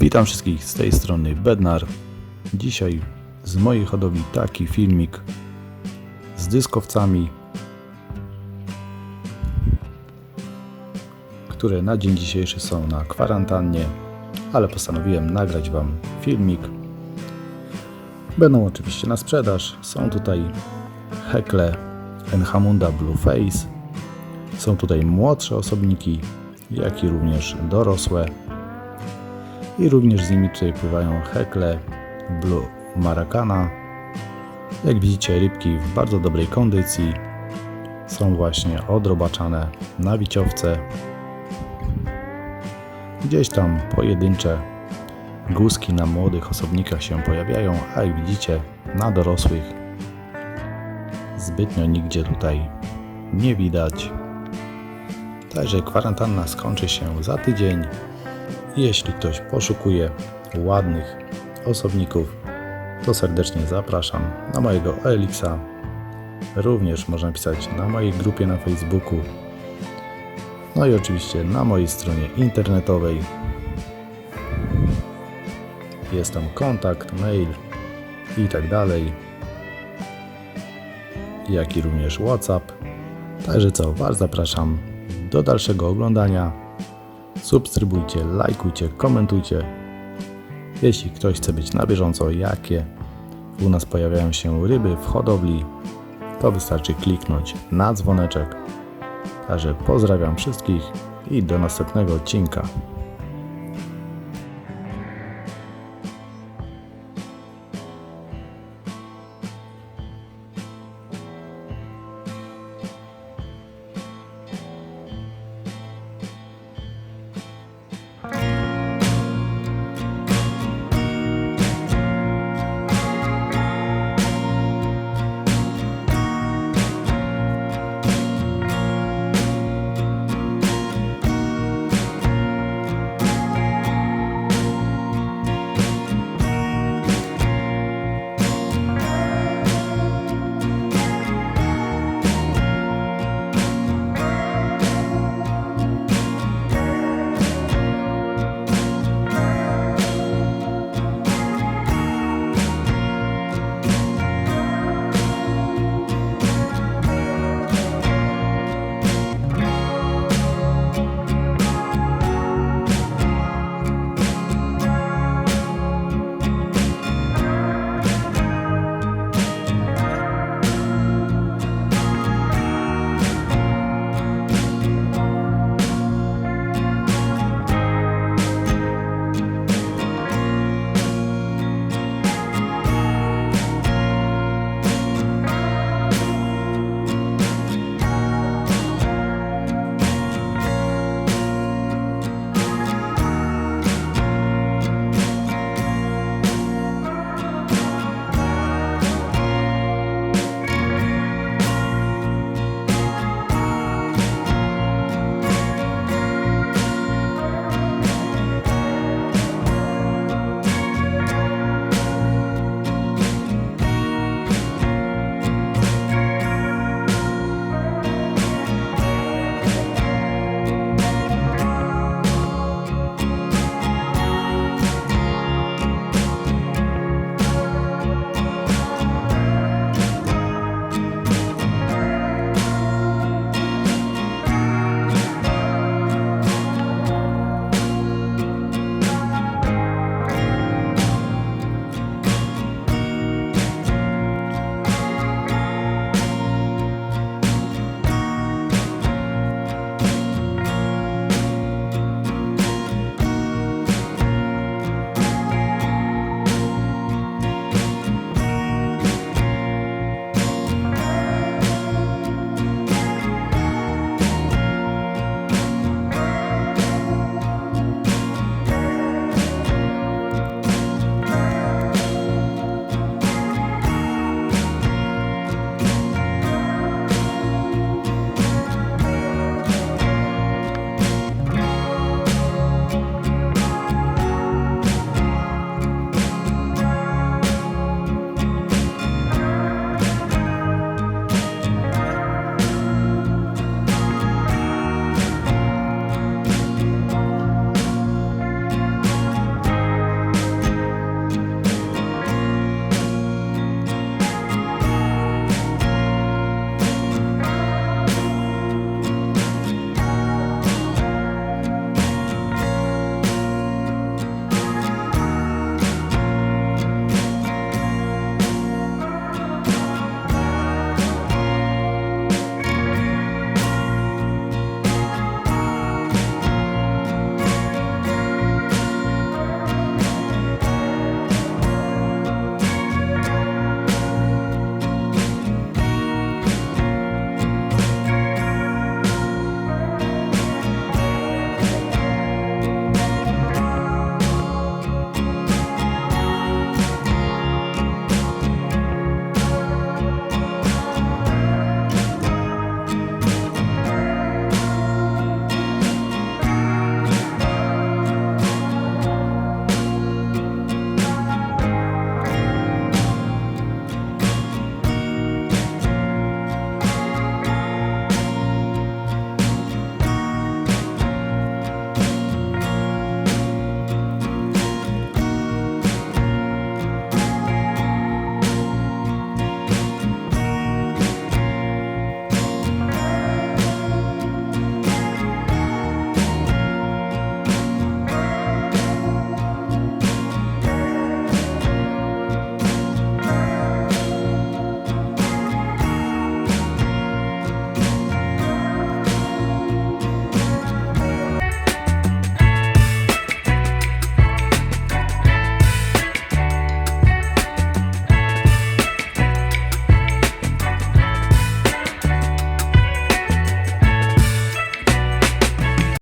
Witam wszystkich z tej strony Bednar. Dzisiaj z mojej hodowli taki filmik z dyskowcami, które na dzień dzisiejszy są na kwarantannie, ale postanowiłem nagrać Wam filmik. Będą oczywiście na sprzedaż. Są tutaj Hekle Enhamunda Blueface. Są tutaj młodsze osobniki, jak i również dorosłe. I również z nimi tutaj pływają Hekle Blue Maracana. Jak widzicie, rybki w bardzo dobrej kondycji. Są właśnie odrobaczane na wiciowce. Gdzieś tam pojedyncze guzki na młodych osobnikach się pojawiają, a jak widzicie, na dorosłych zbytnio nigdzie tutaj nie widać. Także kwarantanna skończy się za tydzień. Jeśli ktoś poszukuje ładnych osobników, to serdecznie zapraszam na mojego Elixa. Również można pisać na mojej grupie na Facebooku. No i oczywiście na mojej stronie internetowej. Jest tam kontakt, mail i tak dalej. Jak i również WhatsApp. Także co, Was zapraszam do dalszego oglądania. Subskrybujcie, lajkujcie, komentujcie. Jeśli ktoś chce być na bieżąco, jakie u nas pojawiają się ryby w hodowli, to wystarczy kliknąć na dzwoneczek. Także pozdrawiam wszystkich i do następnego odcinka.